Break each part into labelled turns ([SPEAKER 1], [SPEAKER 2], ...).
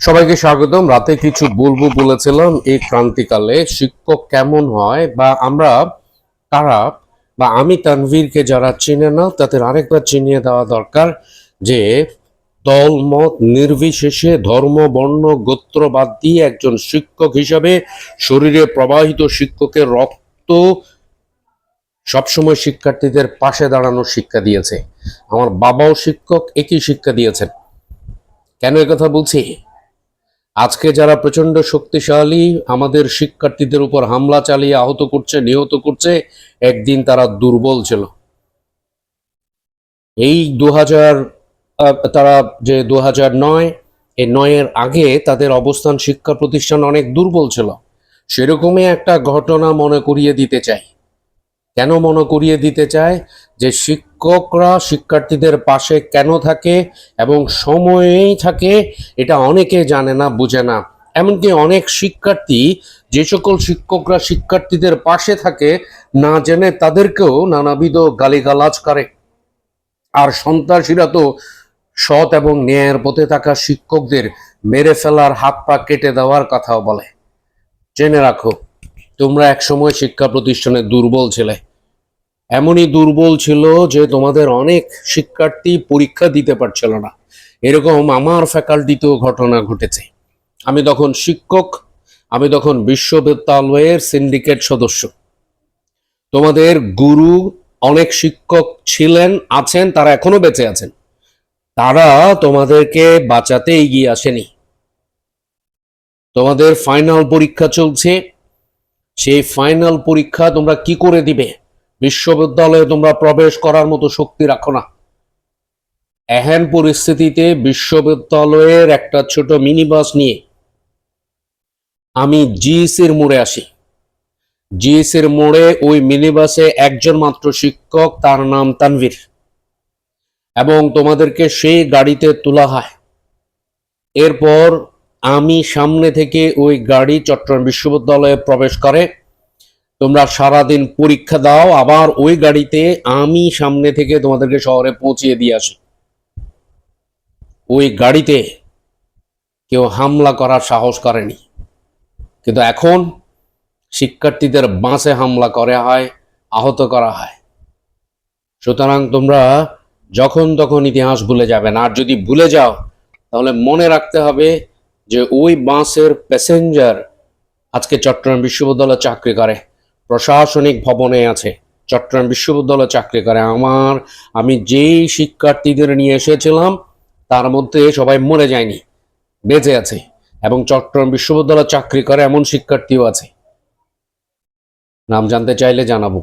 [SPEAKER 1] সবাইকে স্বাগতম। রাতে কিছু বলব বলেছিলাম এই ক্রান্তিকালে শিক্ষক কেমন হয়? বা আমরা, তারা, বা আমি তানভীরকে যারা চিনে না, তাদের আরেকবার চিনিয়ে দেওয়া দরকার যে দল মত নির্বিশেষে ধর্ম, বর্ণ, গোত্র বাদ দিয়ে একজন শিক্ষক হিসাবে শরীরে প্রবাহিত শিক্ষকের রক্ত সবসময় শিক্ষার্থীদের পাশে দাঁড়ানোর শিক্ষা দিয়েছে। আমার বাবাও শিক্ষক, একই শিক্ষা দিয়েছেন। কেন কথা বলছি? আজকে যারা প্রচণ্ড শক্তিশালী আমাদের শিক্ষার্থীদের উপর হামলা চালিয়ে আহত করছে, নিহত করছে, একদিন তারা দুর্বল ছিল। এই দু হাজার তারা যে দু নয় এই নয়ের আগে তাদের অবস্থান শিক্ষা প্রতিষ্ঠান অনেক দুর্বল ছিল। সেরকমই একটা ঘটনা মনে করিয়ে দিতে চাই। কেন মনে করিয়ে দিতে চায়? যে শিক্ষকরা শিক্ষার্থীদের পাশে কেন থাকে এবং সময়েই থাকে, এটা অনেকে জানে না, বুঝে না। এমনকি অনেক শিক্ষার্থী, যে সকল শিক্ষকরা শিক্ষার্থীদের পাশে থাকে, না জেনে তাদেরকেও নানাবিধ গালিগালাজ করে। আর সন্ত্রাসীরা তো সৎ এবং ন্যায়ের পথে থাকা শিক্ষকদের মেরে ফেলার হাত পা কেটে দেওয়ার কথাও বলে। জেনে রাখো, তোমরা একসময় শিক্ষা প্রতিষ্ঠানে দুর্বল ছিলে। এমনই দুর্বল ছিল যে তোমাদের অনেক শিক্ষার্থী পরীক্ষা দিতে পারছিল না। এরকম আমার ফ্যাকাল্টিতেও ঘটনা ঘটেছে। আমি তখন শিক্ষক, আমি তখন বিশ্ববিদ্যালয়ের সিন্ডিকেট সদস্য। তোমাদের গুরু অনেক শিক্ষক ছিলেন, আছেন, তারা এখনও বেঁচে আছেন। তারা তোমাদেরকে বাঁচাতে এগিয়ে আসেনি। তোমাদের ফাইনাল পরীক্ষা চলছে। সেই ফাইনাল পরীক্ষা তোমরা কি করে দিবে? বিশ্ববিদ্যালয়ে তোমরা প্রবেশ করার মতো শক্তি রাখো না। এহেন পরিস্থিতিতে বিশ্ববিদ্যালয়ের একটা ছোট মিনি বাস নিয়ে আমি জিএসির মোড়ে আসি। জিএসির মোড়ে ওই মিনি বাসে একজন মাত্র শিক্ষক, তার নাম তানভীর। এবং তোমাদেরকে সেই গাড়িতে তোলা হয়। এরপর আমি সামনে থেকে ওই গাড়ি চট্টগ্রাম বিশ্ববিদ্যালয়ে প্রবেশ করে তোমরা সারাদিন পরীক্ষা দাও, আবার ওই গাড়িতে আমি সামনে থেকে তোমাদেরকে শহরে পৌঁছিয়ে দিয়ে আসি। ওই গাড়িতে কেউ হামলা করার সাহস করেনি। কিন্তু এখন শিক্ষার্থীদের বাসে হামলা করা হয়, আহত করা হয়। সুতরাং তোমরা যখন তখন ইতিহাস ভুলে যাবে না। আর যদি ভুলে যাও, তাহলে মনে রাখতে হবে যে ওই বাসের প্যাসেঞ্জার আজকে চট্টগ্রাম বিশ্ববিদ্যালয়ে চাকরি করে। প্রশাসনিক ভবনে আছে। চট্টগ্রাম বিশ্ববিদ্যালয়ে চাকরি করে। আমার, আমি যেই শিক্ষার্থীদের নিয়ে এসেছিলাম, তার মধ্যে সবাই মরে যায়নি, বেঁচে আছে এবং চট্টগ্রাম বিশ্ববিদ্যালয়ে চাকরি করে এমন শিক্ষার্থীও আছে। নাম জানতে চাইলে জানাব।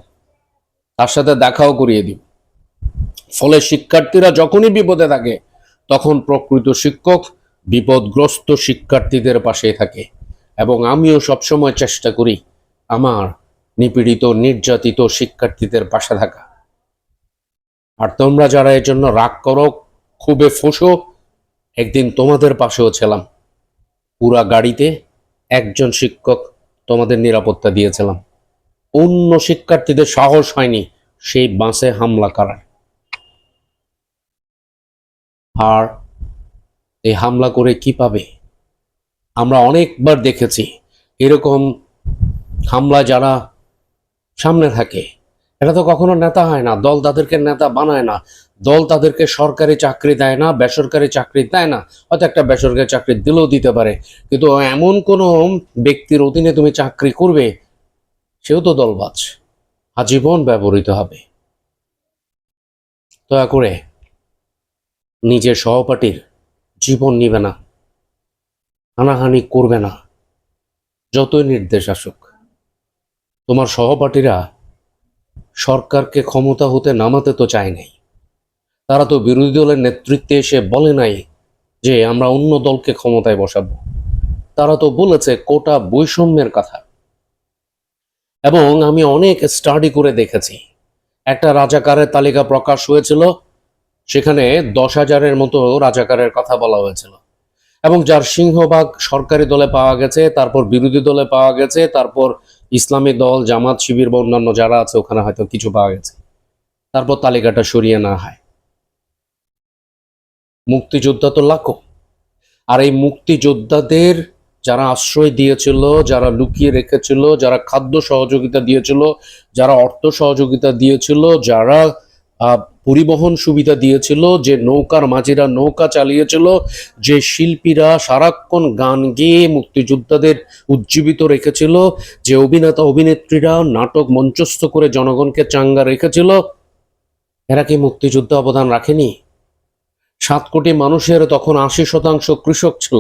[SPEAKER 1] তার সাথে দেখাও করিয়ে দিব ফলে শিক্ষার্থীরা যখনই বিপদে থাকে, তখন প্রকৃত শিক্ষক বিপদগ্রস্ত শিক্ষার্থীদের পাশে থাকে এবং আমিও সবসময় চেষ্টা করি আমার নিপীড়িত, নির্যাতিত শিক্ষার্থীদের পাশে থাকা আর তোমরা যারা এর জন্য রাগ করো খুবই ফোসো, একদিন তোমাদের পাশেও ছিলাম। পুরা গাড়িতে একজন শিক্ষক তোমাদের নিরাপত্তা দিয়েছিলাম। অন্য শিক্ষার্থীদের সাহস হয়নি সেই বাসে হামলা করার। আর এই হামলা করে কি পাবে? আমরা অনেকবার দেখেছি এরকম হামলা যারা সামনে থাকে। এটা তো কখনো নেতা হয় না, দল তাদেরকে নেতা বানায় না। দল তাদেরকে সরকারি চাকরি দেয় না, বেসরকারি চাকরি দেয় না। হয়তো একটা বেসরকারি চাকরি দিলেও দিতে পারে। কিন্তু এমন কোনো ব্যক্তির অধীনে তুমি চাকরি করবে, সেও তো দলবাজ। আজীবন ব্যবহৃত হবে। দয়া করে নিজের সহপাঠীর জীবন নিবে না। হানাহানি করবে না। যতই নির্দেশ আসুক। তোমার সহপাঠীরা সরকারকে ক্ষমতা হতে নামাতে তো চায় নাই। তারা তো বিরোধী দলের নেতৃত্বে এসে বলে নাই যে আমরা অন্য দলকে ক্ষমতায় বসাবো। তারা তো বলেছে কোটা বৈষম্যের কথা। এবং আমি অনেক স্টাডি করে দেখেছি। একটা রাজাকারের তালিকা প্রকাশ হয়েছিল, সেখানে দশ হাজারের মতো রাজাকারের কথা বলা হয়েছিল। এবং যার সিংহভাগ সরকারি দলে পাওয়া গেছে, তারপর বিরোধী দলে পাওয়া গেছে, তারপর ইসলামী দল, জামাত শিবির বা অন্যান্য যারা আছে, ওখানে হয়তো কিছু পাওয়া গেছে। তারপর তালিকাটা সরিয়ে না হয়। মুক্তিযোদ্ধা তো লাখো। আর এই মুক্তিযোদ্ধাদের যারা আশ্রয় দিয়েছিল, যারা লুকিয়ে রেখেছিল, যারা খাদ্য সহযোগিতা দিয়েছিল, যারা অর্থ সহযোগিতা দিয়েছিল, যারা পরিবহন সুবিধা দিয়েছিল, যে নৌকার মাঝিরা নৌকা চালিয়েছিল, যে শিল্পীরা সারাক্ষণ গান গেয়ে মুক্তিযোদ্ধাদের উজ্জীবিত রেখেছিল, যে অভিনেতা অভিনেত্রীরা নাটক মঞ্চস্থ করে জনগণকে চাঙ্গা রেখেছিল, এরা কি মুক্তিযুদ্ধে অবদান রাখেনি? সাত কোটি মানুষের তখন আশি শতাংশ কৃষক ছিল,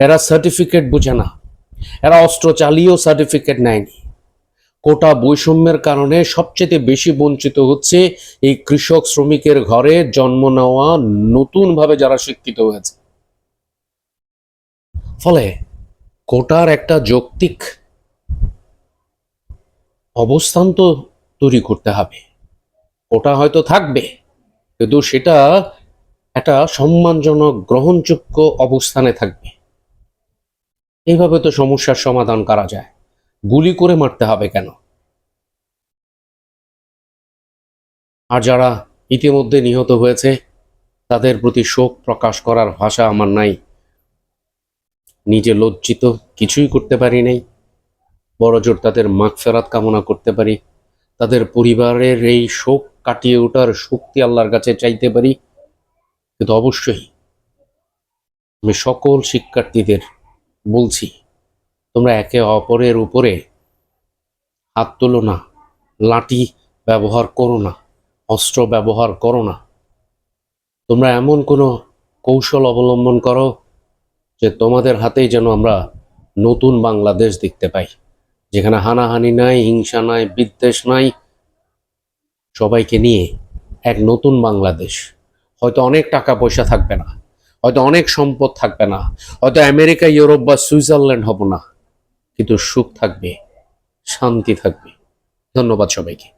[SPEAKER 1] এরা সার্টিফিকেট বুঝে না, এরা অস্ত্র চালিয়েও সার্টিফিকেট নেয়নি। কোটা বৈষম্যের কারণে সবচেয়ে বেশি বঞ্চিত হচ্ছে এই কৃষক শ্রমিকের ঘরে জন্ম নেওয়া নতুনভাবে যারা শিক্ষিত হয়েছে। ফলে কোটার একটা যৌক্তিক অবস্থান তো তৈরি করতে হবে। কোটা হয়তো থাকবে, কিন্তু সেটা একটা সম্মানজনক, গ্রহণযোগ্য অবস্থানে থাকবে। এইভাবে তো সমস্যার সমাধান করা যায়। গুলি করে মারতে হবে কেন? আর যারা ইতিমধ্যে নিহত হয়েছে, তাদের প্রতি শোক প্রকাশ করার ভাষা আমার নাই। নিজে লজ্জিত কিছুই করতে পারি নাই। বড় জোর তাদের মাগফেরাত কামনা করতে পারি। তাদের পরিবারের এই শোক কাটিয়ে ওঠার শক্তি আল্লাহর কাছে চাইতে পারি। কিন্তু অবশ্যই আমি সকল শিক্ষার্থীদের বলছি তোমরা একে অপরের উপরে হাত তোলো না, লাঠি ব্যবহার করো না, অস্ত্র ব্যবহার করো না। তোমরা এমন কোনো কৌশল অবলম্বন করো যে তোমাদের হাতেই যেন আমরা নতুন বাংলাদেশ দেখতে পাই, যেখানে হানাহানি নাই, হিংসা নাই, বিদ্বেষ নাই, সবাইকে নিয়ে এক নতুন বাংলাদেশ। হয়তো অনেক টাকা পয়সা থাকবে না, হয়তো অনেক সম্পদ থাকবে না, হয়তো আমেরিকা, ইউরোপ বা সুইজারল্যান্ড হব না। কিন্তু সুখ থাকবে শান্তি থাকবে। ধন্যবাদ সবাইকে।